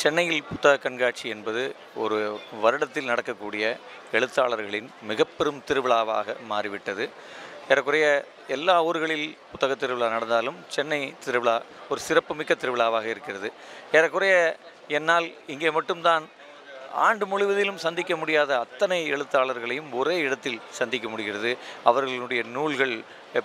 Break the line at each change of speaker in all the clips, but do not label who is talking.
சென்னையில் புத்தக கண்காட்சி என்பது ஒரு வருடத்தில் நடக்கக்கூடிய எழுத்தாளர்களின் மிகப்பெரும் திருவிழாவாக மாறிவிட்டது. ஏறக்குறைய எல்லா ஊர்களில் புத்தக திருவிழா நடந்தாலும் சென்னை திருவிழா ஒரு சிறப்புமிக்க திருவிழாவாக இருக்கிறது. ஏறக்குறைய என்னால் இங்கே மட்டும்தான் ஆண்டு முழுவதிலும் சந்திக்க முடியாத அத்தனை எழுத்தாளர்களையும் ஒரே இடத்தில் சந்திக்க முடிகிறது. அவர்களுடைய நூல்கள்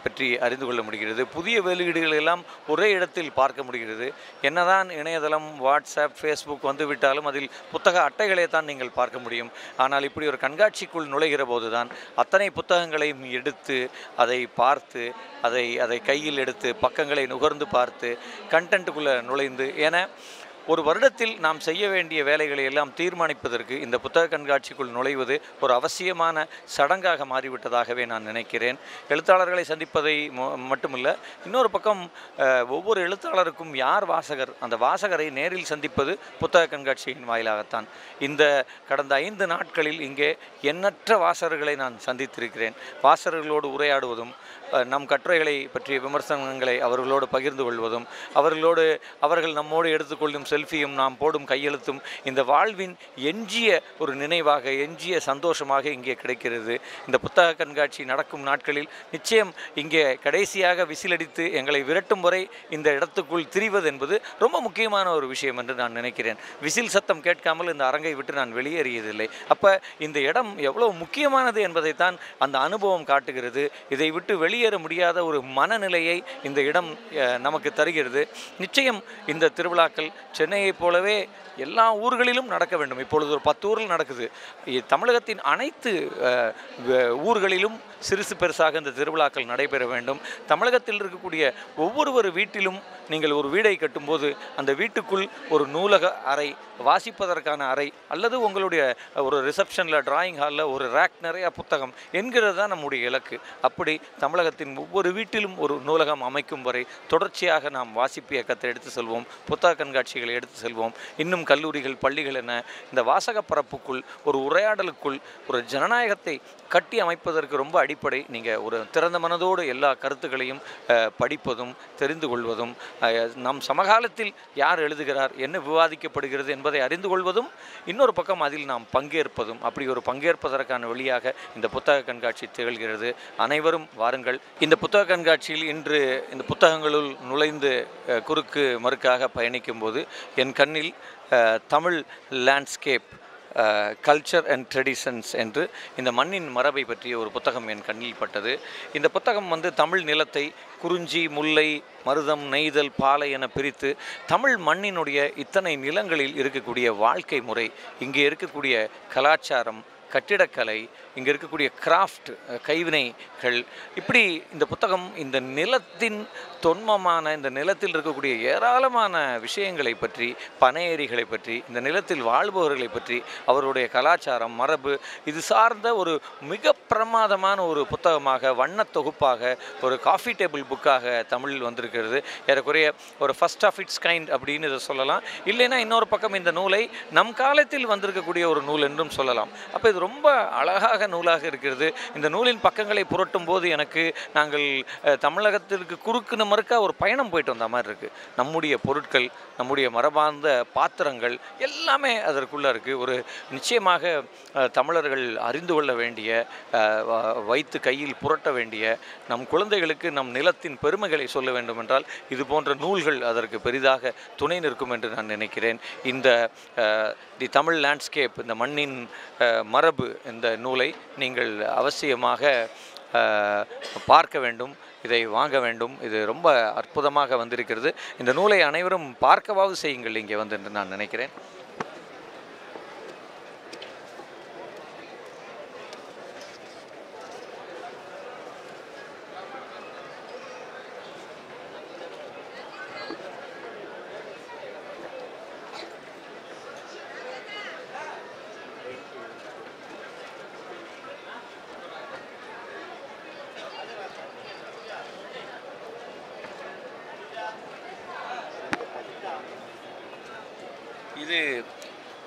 பற்றி அறிந்து கொள்ள முடிகிறது. புதிய வெளியீடுகள் எல்லாம் ஒரே இடத்தில் பார்க்க முடிகிறது. என்னதான் இணையதளம் வாட்ஸ்அப் ஃபேஸ்புக் வந்துவிட்டாலும் அதில் புத்தக அட்டைகளை தான் நீங்கள் பார்க்க முடியும். ஆனால் இப்படி ஒரு கண்காட்சிக்குள் நுழைகிற போது தான் அத்தனை புத்தகங்களையும் எடுத்து அதை பார்த்து அதை அதை கையில் எடுத்து பக்கங்களை நுகர்ந்து பார்த்து கண்டென்ட்டுக்குள்ளே நுழைந்து என ஒரு வருடத்தில் நாம் செய்ய வேண்டிய வேலைகளை எல்லாம் தீர்மானிப்பதற்கு இந்த புத்தக கண்காட்சிக்குள் நுழைவது ஒரு அவசியமான சடங்காக மாறிவிட்டதாகவே நான் நினைக்கிறேன். எழுத்தாளர்களை சந்திப்பதை மட்டுமல்ல இன்னொரு பக்கம் ஒவ்வொரு எழுத்தாளருக்கும் யார் வாசகர் அந்த வாசகரை நேரில் சந்திப்பது புத்தக கண்காட்சியின் வாயிலாகத்தான். இந்த கடந்த ஐந்து நாட்களில் இங்கே எண்ணற்ற வாசகர்களை நான் சந்தித்திருக்கிறேன். வாசகர்களோடு உரையாடுவதும் நம் கட்டுரைகளை பற்றிய விமர்சனங்களை அவர்களோடு பகிர்ந்து கொள்வதும் அவர்களோடு அவர்கள் நம்மோடு எடுத்துக்கொள்ளும் செல்ஃபியும் நாம் போடும் கையெழுத்தும் இந்த வாழ்வின் எஞ்சிய ஒரு நினைவாக எஞ்சிய சந்தோஷமாக இங்கே கிடைக்கிறது. இந்த புத்தக கண்காட்சி நடக்கும் நாட்களில் நிச்சயம் இங்கே கடைசியாக விசிலடித்து எங்களை விரட்டும் வரை இந்த இடத்துக்குள் திரிவது என்பது ரொம்ப முக்கியமான ஒரு விஷயம் என்று நான் நினைக்கிறேன். விசில் சத்தம் கேட்காமல் இந்த அரங்கை விட்டு நான் வெளியேறியதில்லை. அப்போ இந்த இடம் எவ்வளவு முக்கியமானது என்பதைத்தான் அந்த அனுபவம் காட்டுகிறது. இதை விட்டு வெளியே வெளியேற முடியாத ஒரு மனநிலையை இந்த இடம் நமக்கு தருகிறது. நிச்சயம் இந்த திருவிழாக்கள் சென்னையைப் போலவே எல்லா ஊர்களிலும் நடக்க வேண்டும். இப்பொழுது ஒரு பத்து ஊரில் நடக்குது. தமிழகத்தின் அனைத்து ஊர்களிலும் சிறுசு பெருசாக இந்த திருவிழாக்கள் நடைபெற வேண்டும். தமிழகத்தில் இருக்கக்கூடிய ஒவ்வொருவர் வீட்டிலும் நீங்கள் ஒரு வீடை கட்டும்போது அந்த வீட்டுக்குள் ஒரு நூலக அறை வாசிப்பதற்கான அறை அல்லது உங்களுடைய ஒரு ரிசப்ஷனில் டிராயிங் ஹாலில் ஒரு ரேக் நிறைய புத்தகம் என்கிறது தான் நம்முடைய இலக்கு. அப்படி தமிழக தமிழகத்தின் ஒவ்வொரு வீட்டிலும் ஒரு நூலகம் அமைக்கும் வரை தொடர்ச்சியாக நாம் வாசிப்பு இயக்கத்தை எடுத்து செல்வோம் புத்தக கண்காட்சிகளை எடுத்து செல்வோம். இன்னும் கல்லூரிகள் பள்ளிகள் என இந்த வாசக பரப்புக்குள் ஒரு உரையாடலுக்குள் ஒரு ஜனநாயகத்தை கட்டி அமைப்பதற்கு ரொம்ப அடிப்படை. நீங்கள் ஒரு திறந்த மனதோடு எல்லா கருத்துக்களையும் படிப்பதும் தெரிந்து கொள்வதும் நம் சமகாலத்தில் யார் எழுதுகிறார் என்ன விவாதிக்கப்படுகிறது என்பதை அறிந்து கொள்வதும் இன்னொரு பக்கம் அதில் நாம் பங்கேற்பதும். அப்படி ஒரு பங்கேற்பதற்கான வழியாக இந்த புத்தக கண்காட்சி திகழ்கிறது. அனைவரும் வாருங்கள். இந்த புத்தக கண்காட்சியில் இன்று இந்த புத்தகங்களுள் நுழைந்து குறுக்கு மறுக்காக பயணிக்கும் போது என் கண்ணில் Tamil landscape culture and traditions என்று இந்த மண்ணின் மரபை பற்றிய ஒரு புத்தகம் என் கண்ணில் பட்டது. இந்த புத்தகம் வந்து தமிழ் நிலத்தை குறிஞ்சி முல்லை மருதம் நெய்தல் பாலை என பிரித்து தமிழ் மண்ணினுடைய இத்தனை நிலங்களில் இருக்கக்கூடிய வாழ்க்கை முறை இங்கே இருக்கக்கூடிய கலாச்சாரம் கட்டிடக்கலை இங்கே இருக்கக்கூடிய கிராஃப்ட் கைவினைகள். இப்படி இந்த புத்தகம் இந்த நிலத்தின் தொன்மமான இந்த நிலத்தில் இருக்கக்கூடிய ஏராளமான விஷயங்களை பற்றி பனையேரிகளை பற்றி இந்த நிலத்தில் வாழ்பவர்களை பற்றி அவருடைய கலாச்சாரம் மரபு இது சார்ந்த ஒரு மிக பிரமாதமான ஒரு புத்தகமாக வண்ணத் தொகுப்பாக ஒரு காஃபி டேபிள் புக்காக தமிழில் வந்திருக்கிறது. ஏறக்குறைய ஒரு ஃபர்ஸ்ட் ஆஃப் இட்ஸ் கைண்ட் அப்படின்னு இதை சொல்லலாம். இல்லைன்னா இன்னொரு பக்கம் இந்த நூலை நம் காலத்தில் வந்திருக்கக்கூடிய ஒரு நூல் என்றும் சொல்லலாம். அப்போ இது ரொம்ப அழகாக நூலாக இருக்கிறது. இந்த நூலின் பக்கங்களை புரட்டும் போது எனக்கு நாங்கள் தமிழகத்திற்கு குறுக்குன மறுக்கா ஒரு பயணம் போயிட்டு வந்த மாதிரி இருக்குது நம்முடைய பொருட்கள் நம்முடைய மரபார்ந்த பாத்திரங்கள் எல்லாமே அதற்குள்ளே இருக்குது ஒரு நிச்சயமாக தமிழர்கள் அறிந்து கொள்ள வேண்டிய வைத்து கையில் புரட்ட வேண்டிய நம் குழந்தைகளுக்கு நம் நிலத்தின் பெருமைகளை சொல்ல வேண்டும் என்றால் இது போன்ற நூல்கள் அதற்கு பெரிதாக துணை நிற்கும் என்று நான் நினைக்கிறேன். இந்த தி தமிழ் லேண்ட்ஸ்கேப் இந்த மண்ணின் மரபு இந்த நூலை நீங்கள் அவசியமாக அஹ், பார்க்க வேண்டும் இதை வாங்க வேண்டும். இது ரொம்ப அற்புதமாக வந்திருக்கிறது. இந்த நூலை அனைவரும் பார்க்கவாவது செய்யுங்கள் இங்கே வந்து என்று நான் நினைக்கிறேன். இது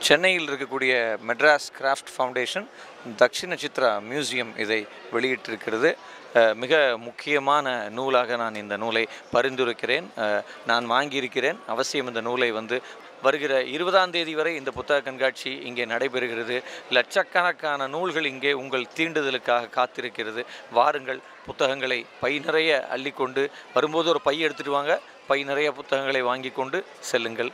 சென்னையில் இருக்கக்கூடிய Madras Craft Foundation Dakshina Chitra Museum இதை வெளியிட்டிருக்கிறது. மிக முக்கியமான நூலாக நான் இந்த நூலை பரிந்துரைக்கிறேன். நான் வாங்கியிருக்கிறேன். அவசியம் இந்த நூலை வந்து வருகிற இருபதாம் தேதி வரை இந்த புத்தக கண்காட்சி இங்கே நடைபெறுகிறது. லட்சக்கணக்கான நூல்கள் இங்கே உங்கள் தீண்டுதலுக்காக காத்திருக்கிறது. வாருங்கள் புத்தகங்களை பை நிறைய அள்ளிக்கொண்டு வரும்போது ஒரு பை எடுத்துகிட்டு வாங்க. பை நிறைய புத்தகங்களை வாங்கி கொண்டு செல்லுங்கள்.